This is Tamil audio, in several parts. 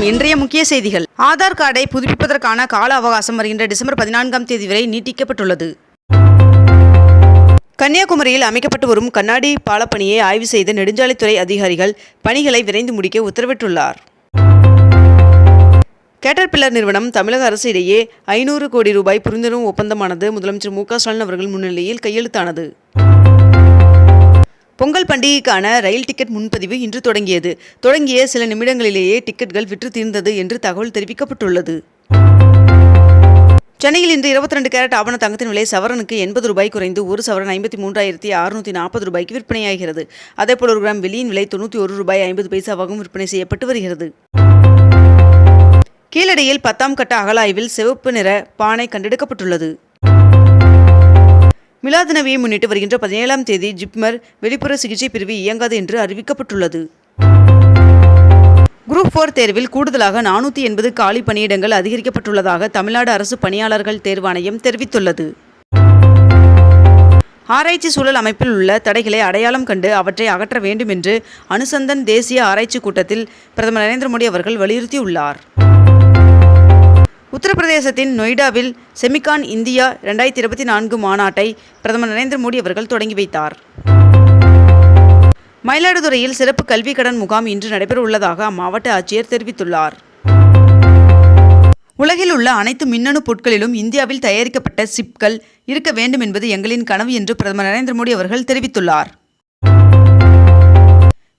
வணக்கம் இன்றைய முக்கிய செய்திகள். ஆதார் கார்டை புதுப்பிப்பதற்கான கால அவகாசம் வருகின்ற டிசம்பர் பதினான்காம் தேதி வரை நீட்டிக்கப்பட்டுள்ளது. கன்னியாகுமரியில் அமைக்கப்பட்டு வரும் கண்ணாடி பாலப்பணியை ஆய்வு செய்த நெடுஞ்சாலைத்துறை அதிகாரிகள் பணிகளை விரைந்து முடிக்க உத்தரவிட்டுள்ளார். கேட்டர்பில்லர் நிறுவனம் தமிழக அரசு இடையே ஐநூறு கோடி ரூபாய் புரிந்துணர்வு ஒப்பந்தமானது முதலமைச்சர் மு க ஸ்டாலின் அவர்கள் முன்னிலையில் கையெழுத்தானது. பொங்கல் பண்டிகைக்கான ரயில் டிக்கெட் முன்பதிவு இன்று தொடங்கியது. தொடங்கிய சில நிமிடங்களிலேயே டிக்கெட்கள் விற்று தீர்ந்தது என்று தகவல் தெரிவிக்கப்பட்டுள்ளது. சென்னையில் இன்று இருபத்தி ரெண்டு கேரட் ஆபண தங்கத்தின் விலை சவரனுக்கு எண்பது ரூபாய் குறைந்து ஒரு சவரன் ஐம்பத்தி மூன்றாயிரத்தி அறுநூற்றி நாற்பது ரூபாய்க்கு விற்பனையாகிறது. அதேபோல் ஒரு கிராம் வெளியின் விலை தொண்ணூற்றி ஒரு ரூபாய் ஐம்பது பைசாவாகவும் விற்பனை செய்யப்பட்டு வருகிறது. கீழடியில் பத்தாம் கட்ட அகலாய்வில் சிவப்பு நிற பானை கண்டெடுக்கப்பட்டுள்ளது. மிலாது நபியை முன்னிட்டு வருகின்ற பதினேழாம் தேதி ஜிப்மர் வெளிப்புற சிகிச்சை பிரிவு இயங்காது என்று அறிவிக்கப்பட்டுள்ளது. குரூப் ஃபோர் தேர்வில் கூடுதலாக நானூற்றி எண்பது காலி பணியிடங்கள் அதிகரிக்கப்பட்டுள்ளதாக தமிழ்நாடு அரசு பணியாளர்கள் தேர்வாணையம் தெரிவித்துள்ளது. ஆராய்ச்சி சூழல் அமைப்பில் உள்ள தடைகளை அடையாளம் கண்டு அவற்றை அகற்ற வேண்டும் என்று அனுசந்தன் தேசிய ஆராய்ச்சி கூட்டத்தில் பிரதமர் நரேந்திர மோடி அவர்கள் வலியுறுத்தியுள்ளார். உத்தரப்பிரதேசத்தின் நொய்டாவில் செமிகான் இந்தியா ரெண்டாயிரத்தி இருபத்தி நான்கு மாநாட்டை பிரதமர் நரேந்திர மோடி அவர்கள் தொடங்கி வைத்தார். மயிலாடுதுறையில் சிறப்பு கல்வி கடன் முகாம் இன்று நடைபெற உள்ளதாக அம்மாவட்ட ஆட்சியர் தெரிவித்துள்ளார். உலகில் உள்ள அனைத்து மின்னணு பொருட்களிலும் இந்தியாவில் தயாரிக்கப்பட்ட சிப்கள் இருக்க வேண்டும் என்பது எங்களின் கனவு என்று பிரதமர் நரேந்திர மோடி அவர்கள் தெரிவித்துள்ளார்.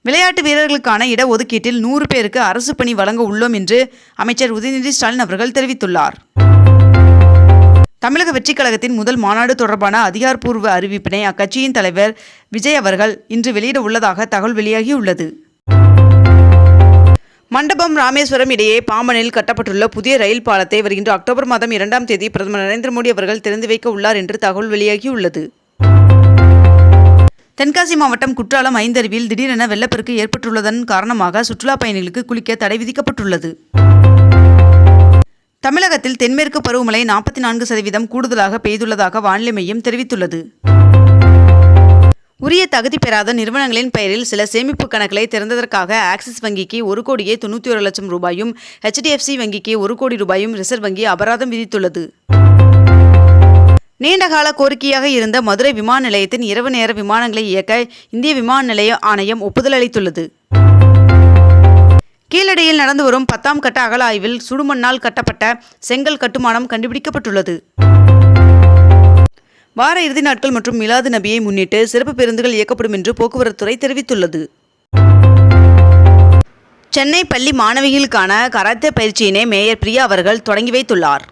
விளையாட்டு வீரர்களுக்கான இடஒதுக்கீட்டில் நூறு பேருக்கு அரசு பணி வழங்க உள்ளோம் என்று அமைச்சர் உதயநிதி ஸ்டாலின் அவர்கள் தெரிவித்துள்ளார். தமிழக வெற்றிக் கழகத்தின் முதல் மாநாடு தொடர்பான அதிகாரப்பூர்வ அறிவிப்பினை அக்கட்சியின் தலைவர் விஜய் அவர்கள் இன்று வெளியிட உள்ளதாக தகவல் வெளியாகியுள்ளது. மண்டபம் ராமேஸ்வரம் இடையே பாம்பனில் கட்டப்பட்டுள்ள புதிய ரயில் பாலத்தை வருகின்ற அக்டோபர் மாதம் இரண்டாம் தேதி பிரதமர் நரேந்திர மோடி அவர்கள் திறந்து வைக்க உள்ளார் என்று தகவல் வெளியாகியுள்ளது. தென்காசி மாவட்டம் குற்றாலம் ஐந்தருவியில் திடீரென வெள்ளப்பெருக்கு ஏற்பட்டுள்ளதன் காரணமாக சுற்றுலா பயணிகளுக்கு குளிக்க தடை விதிக்கப்பட்டுள்ளது. தமிழகத்தில் தென்மேற்கு பருவமழை நாற்பத்தி நான்கு சதவீதம் கூடுதலாக பெய்துள்ளதாக வானிலை மையம் தெரிவித்துள்ளது. உரிய தகுதி பெறாத நிறுவனங்களின் பெயரில் சில சேமிப்பு கணக்குகளை திறந்ததற்காக ஆக்சிஸ் வங்கிக்கு ஒரு கோடியே தொண்ணூற்றி ஒரு லட்சம் ரூபாயும் ஹெச்டிஎஃப்சி வங்கிக்கு ஒரு கோடி ரூபாயும் ரிசர்வ் வங்கி அபராதம் விதித்துள்ளது. நீண்டகால கோரிக்கையாக இருந்த மதுரை விமான நிலையத்தின் இரவு நேர விமானங்களை இயக்க இந்திய விமான நிலைய ஆணையம் ஒப்புதல் அளித்துள்ளது. கீழடியில் நடந்து வரும் பத்தாம் கட்ட அகல ஆய்வில் சுடுமண்ணால் கட்டப்பட்ட செங்கல் கட்டுமானம் கண்டுபிடிக்கப்பட்டுள்ளது. வார இறுதி நாட்கள் மற்றும் மிலாது நபியை முன்னிட்டு சிறப்பு பேருந்துகள் இயக்கப்படும் என்று போக்குவரத்துறை தெரிவித்துள்ளது. சென்னை பள்ளி மாணவிகளுக்கான கராத்தே பயிற்சியினை மேயர் பிரியா அவர்கள் தொடங்கி வைத்துள்ளார்.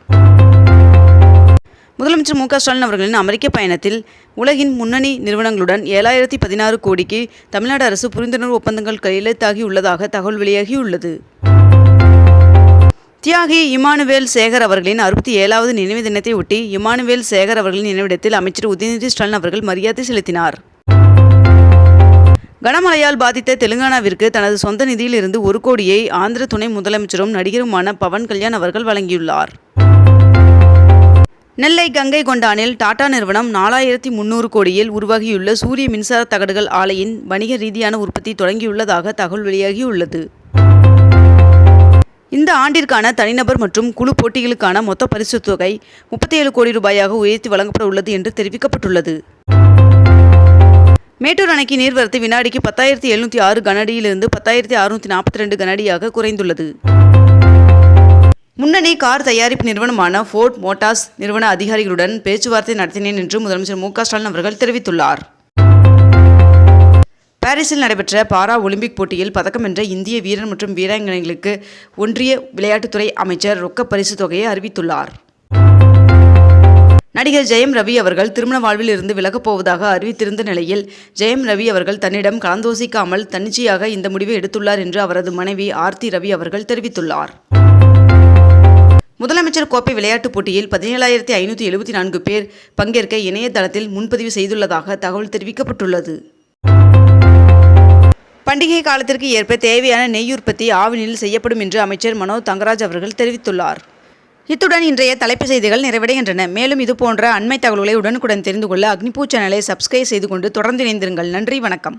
முதலமைச்சர் மு க ஸ்டாலின் அவர்களின் அமெரிக்க பயணத்தில் உலகின் முன்னணி நிறுவனங்களுடன் ஏழாயிரத்தி பதினாறு கோடிக்கு தமிழ்நாடு அரசு புரிந்துணர்வு ஒப்பந்தங்கள் கையெழுத்தாகி உள்ளதாக தகவல் வெளியாகியுள்ளது. தியாகி இமானுவேல் சேகர் அவர்களின் அறுபத்தி ஏழாவது நினைவு தினத்தை ஒட்டி இமானுவேல் சேகர் அவர்களின் நினைவிடத்தில் அமைச்சர் உதயநிதி ஸ்டாலின் அவர்கள் மரியாதை செலுத்தினார். கனமழையால் பாதித்த தெலுங்கானாவிற்கு தனது சொந்த நிதியிலிருந்து ஒரு கோடியை ஆந்திர துணை முதலமைச்சரும் நடிகருமான பவன் கல்யாண் அவர்கள் வழங்கியுள்ளார். நெல்லை கங்கை கொண்டானில் டாடா நிறுவனம் நாலாயிரத்தி முன்னூறு கோடியில் உருவாகியுள்ள சூரிய மின்சார தகடுகள் ஆலையின் வணிக ரீதியான உற்பத்தி தொடங்கியுள்ளதாக தகவல் வெளியாகியுள்ளது. இந்த ஆண்டிற்கான தனிநபர் மற்றும் குழு போட்டிகளுக்கான மொத்த பரிசுத் தொகை முப்பத்தி ஏழு கோடி ரூபாயாக உயர்த்தி வழங்கப்பட உள்ளது என்று தெரிவிக்கப்பட்டுள்ளது. மேட்டூர் அணைக்கு நீர்வரத்து வினாடிக்கு பத்தாயிரத்தி எழுநூற்றி ஆறு கனடியிலிருந்து பத்தாயிரத்தி அறுநூற்றி நாற்பத்தி ரெண்டு கனடியாக குறைந்துள்ளது. முன்னணி கார் தயாரிப்பு நிறுவனமான ஃபோர்ட் மோட்டார்ஸ் நிறுவன அதிகாரிகளுடன் பேச்சுவார்த்தை நடத்தினேன் என்று முதலமைச்சர் மு ஸ்டாலின் அவர்கள் தெரிவித்துள்ளார். பாரிஸில் நடைபெற்ற பாரா ஒலிம்பிக் போட்டியில் பதக்கம் வென்ற இந்திய வீரர் மற்றும் வீராங்கனைகளுக்கு ஒன்றிய விளையாட்டுத்துறை அமைச்சர் ரொக்க பரிசு தொகையை அறிவித்துள்ளார். நடிகர் ஜெயம் ரவி அவர்கள் திருமண வாழ்வில் இருந்து விலகப் போவதாக அறிவித்திருந்த நிலையில் ஜெயம் ரவி அவர்கள் தன்னிடம் கலந்தோசிக்காமல் தன்னிச்சையாக இந்த முடிவை எடுத்துள்ளார் என்று அவரது மனைவி ஆர்த்தி ரவி அவர்கள் தெரிவித்துள்ளார். முதலமைச்சர் கோப்பை விளையாட்டுப் போட்டியில் பதினேழாயிரத்தி ஐநூற்றி எழுபத்தி நான்கு பேர் பங்கேற்க இணையதளத்தில் முன்பதிவு செய்துள்ளதாக தகவல் தெரிவிக்கப்பட்டுள்ளது. பண்டிகை காலத்திற்கு ஏற்ப தேவையான நெய் உற்பத்தி ஆவினில் செய்யப்படும் என்று அமைச்சர் மனோ தங்கராஜ் அவர்கள் தெரிவித்துள்ளார். இத்துடன் இன்றைய தலைப்பு செய்திகள் நிறைவடைகின்றன. மேலும் இதுபோன்ற அண்மை தகவல்களை உடனுக்குடன் தெரிந்து கொள்ள அக்னிபூ சேனலை சப்ஸ்கிரைப் செய்து கொண்டு தொடர்ந்து இணைந்திருங்கள். நன்றி வணக்கம்.